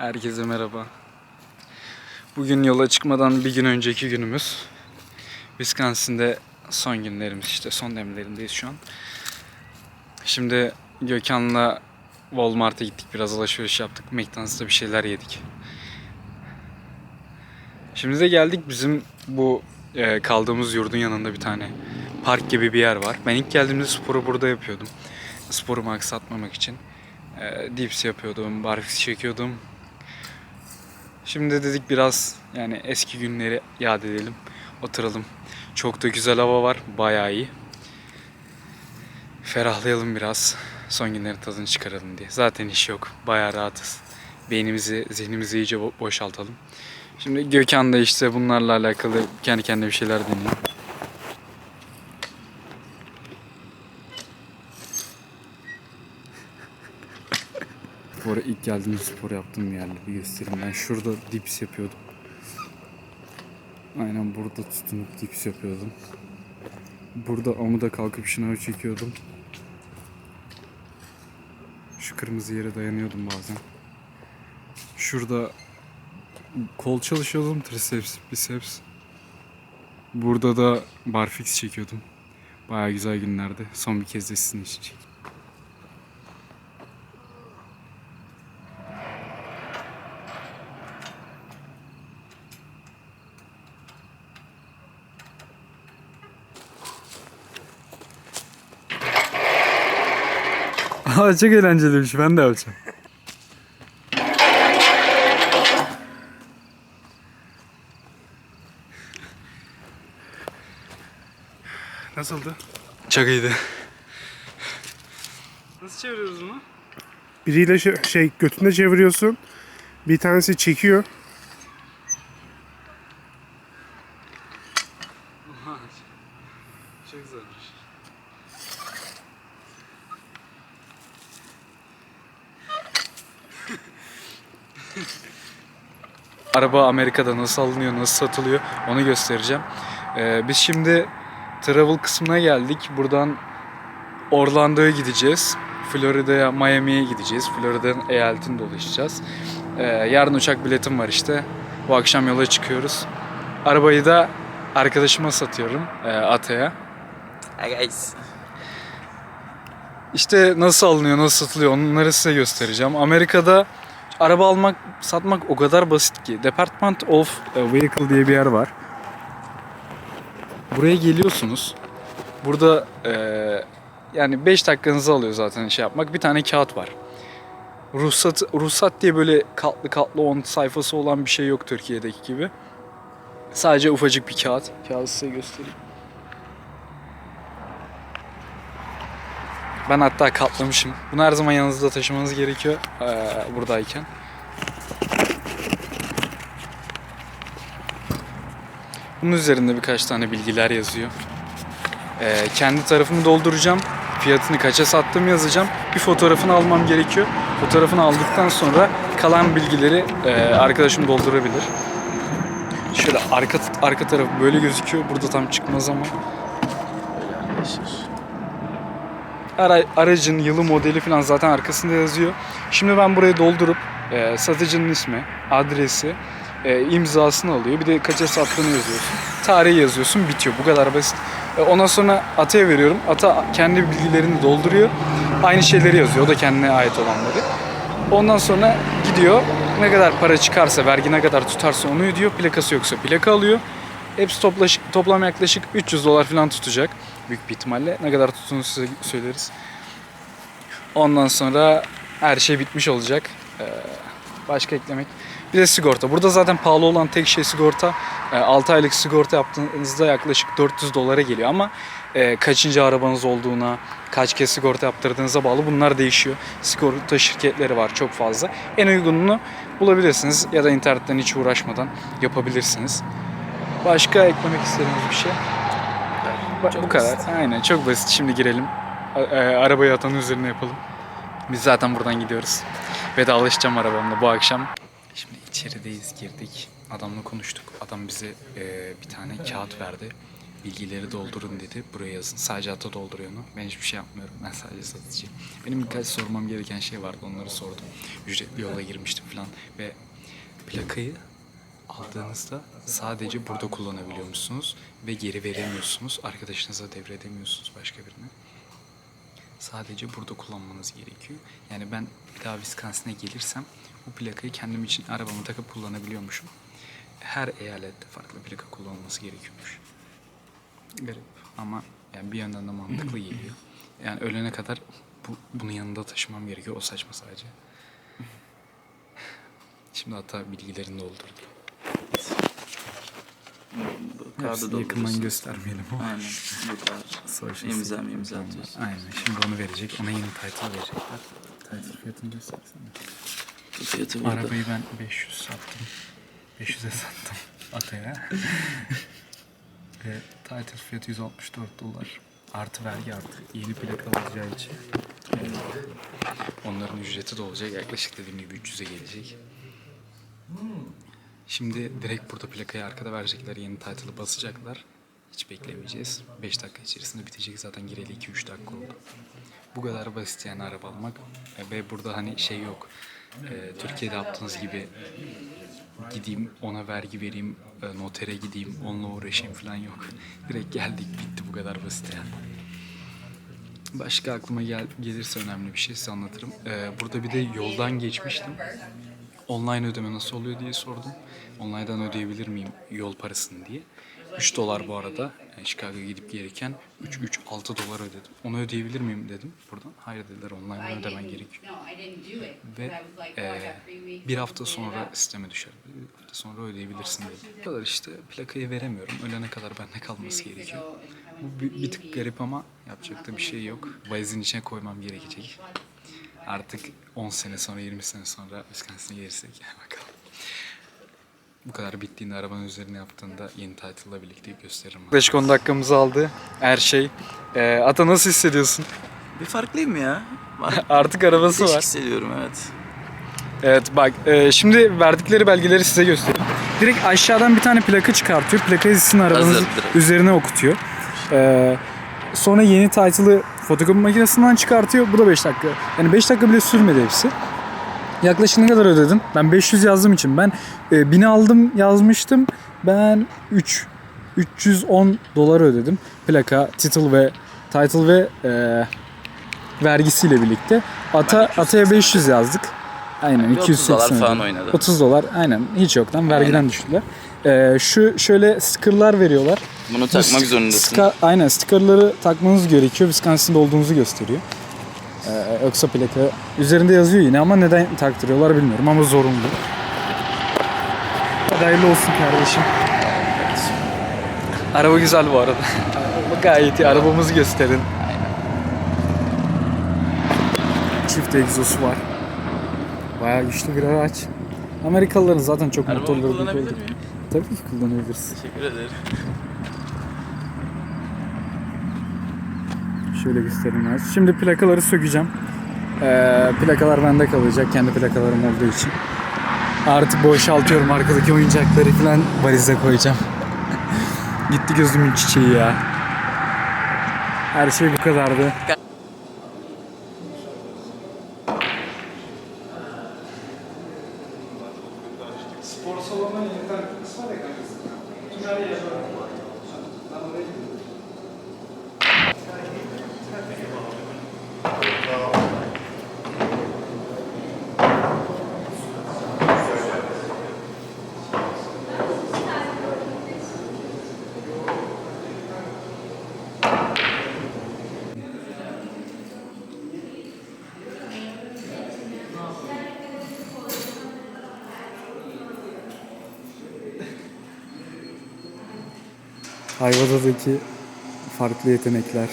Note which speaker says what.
Speaker 1: Herkese merhaba. Bugün yola çıkmadan bir gün önceki günümüz. Wisconsin'de son günlerimiz işte son demlerindeyiz şu an. Şimdi Gökhan'la Walmart'a gittik biraz alışveriş yaptık. McDonald's'ta bir şeyler yedik. Şimdi de geldik bizim bu e, kaldığımız yurdun yanında bir tane park gibi bir yer var. Ben ilk geldiğimde sporu burada yapıyordum. Sporumu aksatmamak için. E, dips yapıyordum, barfiks çekiyordum. Şimdi de dedik biraz yani eski günleri yad edelim. Oturalım. Çok da güzel hava var. Bayağı iyi. Ferahlayalım biraz. Son günlerin tadını çıkaralım diye. Zaten iş yok. Bayağı rahatız. Beynimizi, zihnimizi iyice bo- boşaltalım. Şimdi Gökhan da işte bunlarla alakalı kendi kendine bir şeyler deniyor. Ara ilk geldiğimde spor yaptığım yerleri bir göstereyim. Ben şurada dips yapıyordum. Aynen burada tutunup dips yapıyordum. Burada amuda kalkıp şınav çekiyordum. Şu kırmızı yere dayanıyordum bazen. Şurada kol çalışıyordum. Triceps, biceps. Burada da barfix çekiyordum. Baya güzel günlerdi. Son bir kez de sizin için çektim. Aa, çok eğlenceliymiş. Ben de yapacağım.
Speaker 2: Nasıldı?
Speaker 1: Çok iyiydi.
Speaker 2: Nasıl çeviriyoruz bunu?
Speaker 3: Biriyle şey, şey götünde çeviriyorsun. Bir tanesi çekiyor.
Speaker 1: Çok güzelmiş. Araba Amerika'da nasıl alınıyor, nasıl satılıyor onu göstereceğim. Ee, biz şimdi travel kısmına geldik. Buradan Orlando'ya gideceğiz. Florida'ya, Miami'ye gideceğiz. Florida'nın eyaletini dolaşacağız. Ee, yarın uçak biletim var işte. Bu akşam yola çıkıyoruz. Arabayı da arkadaşıma satıyorum, e, Ata'ya.
Speaker 4: Hi guys.
Speaker 1: İşte nasıl alınıyor, nasıl satılıyor onları size göstereceğim. Amerika'da araba almak, satmak o kadar basit ki. Department of Vehicle diye bir yer var. Buraya geliyorsunuz. Burada eee, yani 5 dakikanızı alıyor zaten şey yapmak. Bir tane kağıt var. Ruhsat, ruhsat diye böyle katlı katlı 10 sayfası olan bir şey yok Türkiye'deki gibi. Sadece ufacık bir kağıt. Kağıdı size göstereyim. Ben hatta katlamışım. Bunu her zaman yanınızda taşımanız gerekiyor eee, buradayken. Bunun üzerinde birkaç tane bilgiler yazıyor. Eee, kendi tarafımı dolduracağım. Fiyatını kaça sattığımı yazacağım. Bir fotoğrafını almam gerekiyor. Fotoğrafını aldıktan sonra kalan bilgileri eee, arkadaşım doldurabilir. Şöyle arka arka tarafı böyle gözüküyor. Burada tam çıkmaz ama. Ara, aracın yılı modeli falan zaten arkasında yazıyor. Şimdi ben buraya doldurup e, satıcının ismi, adresi, e, imzasını alıyor. Bir de kaça sattığını yazıyorsun. Tarihi yazıyorsun bitiyor. Bu kadar basit. E, ondan sonra Ata'ya veriyorum. Ata kendi bilgilerini dolduruyor. Aynı şeyleri yazıyor. O da kendine ait olanları. Ondan sonra gidiyor. Ne kadar para çıkarsa, vergi ne kadar tutarsa onu ödüyor. Plakası yoksa plaka alıyor. Hepsi toplaş, toplam yaklaşık 300 dolar falan tutacak. Büyük bir ihtimalle. Ne kadar tuttuğunu size söyleriz. Ondan sonra her şey bitmiş olacak. Ee, başka eklemek. Bir de sigorta. Burada zaten pahalı olan tek şey sigorta. 6 aylık sigorta yaptığınızda yaklaşık 400 dolara geliyor ama e, kaçıncı arabanız olduğuna, kaç kez sigorta yaptırdığınıza bağlı bunlar değişiyor. Sigorta şirketleri var çok fazla. En uygununu bulabilirsiniz ya da internetten hiç uğraşmadan yapabilirsiniz. Başka eklemek istediğiniz bir şey? Ba-
Speaker 4: Çok
Speaker 1: bu kadar.
Speaker 4: basit.
Speaker 1: Aynen çok basit. Şimdi girelim. A- e, arabayı atanın üzerine yapalım. Biz zaten buradan gidiyoruz. Vedalaşacağım arabamla bu akşam. Şimdi içerideyiz girdik. Adamla konuştuk. Adam bize e, bir tane kağıt verdi. bilgileri doldurun dedi. Buraya yazın. Sadece ata dolduruyor onu. Ben hiçbir şey yapmıyorum. Ben sadece satıcıyım. Benim birkaç sormam gereken şey vardı. Onları sordum. Ücretli yola girmiştim falan. Ve plakayı aldığınızda sadece burada kullanabiliyor musunuz? Ve geri veremiyorsunuz. Arkadaşınıza devredemiyorsunuz başka birine. Sadece burada kullanmanız gerekiyor. Yani ben bir daha Wisconsin'e gelirsem bu plakayı kendim için arabama takıp kullanabiliyormuşum. Her eyalette farklı plaka kullanılması gerekiyormuş. Garip ama yani bir yandan da mantıklı geliyor. Yani ölene kadar bu, bunu yanında taşımam gerekiyor. O saçma sadece. Şimdi hatta bilgilerini doldurdu. Hepsini yakından göstermeyelim ama.
Speaker 4: Aynen.
Speaker 1: Social
Speaker 4: İmza
Speaker 1: security
Speaker 4: imza atıyorsun.
Speaker 1: Aynen. Şimdi onu verecek. Ona yeni title verecekler. Title fiyatını göstersene.
Speaker 4: Fiyatı burada.
Speaker 1: Arabayı ben 500 sattım. 500'e sattım Ataya. Ve title fiyatı 164 dolar. Artı vergi artı. Yeni plaka alacağı için. Onların ücreti de olacak. Yaklaşık dediğim gibi 300'e gelecek. Şimdi direkt burada plakayı arkada verecekler. Yeni title'ı basacaklar. Hiç beklemeyeceğiz. 5 dakika içerisinde bitecek. Zaten gireli 2-3 dakika oldu. Bu kadar basit yani araba almak. E, Ve burada hani şey yok. E, Türkiye'de yaptığınız gibi gideyim ona vergi vereyim, e, notere gideyim, onunla uğraşayım falan yok. Direkt geldik bitti bu kadar basit yani. Başka aklıma gel gelirse önemli bir şey size anlatırım. E, burada bir de yoldan geçmiştim. Online ödeme nasıl oluyor diye sordum. Online'dan ödeyebilir miyim yol parasını diye. 3 dolar bu arada. Yani Chicago'ya gidip gelirken 3 3 6 dolar ödedim. Onu ödeyebilir miyim dedim buradan. Hayır dediler online'dan ödemen gerekiyor. Ve eee, bir hafta sonra sisteme düşer. Bir hafta sonra ödeyebilirsin dedi. Bu kadar işte plakayı veremiyorum. Ölene kadar bende kalması gerekiyor. Bu bir, bir tık garip ama yapacak da bir şey yok. Valizin içine koymam gerekecek. Artık 10 sene sonra 20 sene sonra Wisconsin'e gelirsek bakalım. Bu kadar bittiğinde arabanın üzerine yaptığında yeni title'la birlikte gösteririm. Yaklaşık 10 dakikamızı aldı her şey. Ee, Ata nasıl hissediyorsun?
Speaker 4: Bir farklıyım ya.
Speaker 1: Artık arabası
Speaker 4: Değişik
Speaker 1: var.
Speaker 4: hissediyorum evet.
Speaker 1: Evet bak e, şimdi verdikleri belgeleri size göstereyim. Direkt aşağıdan bir tane plaka çıkartıyor. Plakayı sizin arabanızın
Speaker 4: Hazır direkt.
Speaker 1: üzerine okutuyor. Ee, sonra yeni title'ı fotokopi makinesinden çıkartıyor. Bu da 5 dakika. Yani 5 dakika bile sürmedi hepsi. Yaklaşık ne kadar ödedim? Ben 500 yazdığım için. Ben e, 1000'i aldım yazmıştım. Ben 3 310 dolar ödedim. Plaka, title ve title ve e, vergisiyle birlikte. Ata ataya 500 yazdık. Aynen
Speaker 4: Bir 30
Speaker 1: 280
Speaker 4: dolar falan oynadı.
Speaker 1: 30 dolar aynen hiç yoktan vergiden düştüler. Ee, şu şöyle stickerlar veriyorlar.
Speaker 4: Bunu
Speaker 1: Bu
Speaker 4: takmak zorundasın.
Speaker 1: aynen stickerları takmanız gerekiyor. Wisconsin'de olduğunuzu gösteriyor. Ee, yoksa plaka üzerinde yazıyor yine ama neden taktırıyorlar bilmiyorum ama zorunlu. Hadi hayırlı olsun kardeşim. Araba güzel bu arada. Araba Gayet iyi. Arabamızı gösterin. Çift egzosu var. Bayağı güçlü bir araç. Amerikalıların zaten çok
Speaker 4: Arabamı
Speaker 1: motorları büyük
Speaker 4: kullanabilir
Speaker 1: olduğu-
Speaker 4: miyim?
Speaker 1: Tabii ki kullanabilirsin.
Speaker 4: Teşekkür ederim.
Speaker 1: Şöyle göstereyim ben. Şimdi plakaları sökeceğim. Ee, plakalar bende kalacak kendi plakalarım olduğu için. Artık boşaltıyorum arkadaki oyuncakları falan valize koyacağım. Gitti gözümün çiçeği ya. Her şey bu kadardı. Bunları yazalım. Hayvada'daki farklı yetenekler.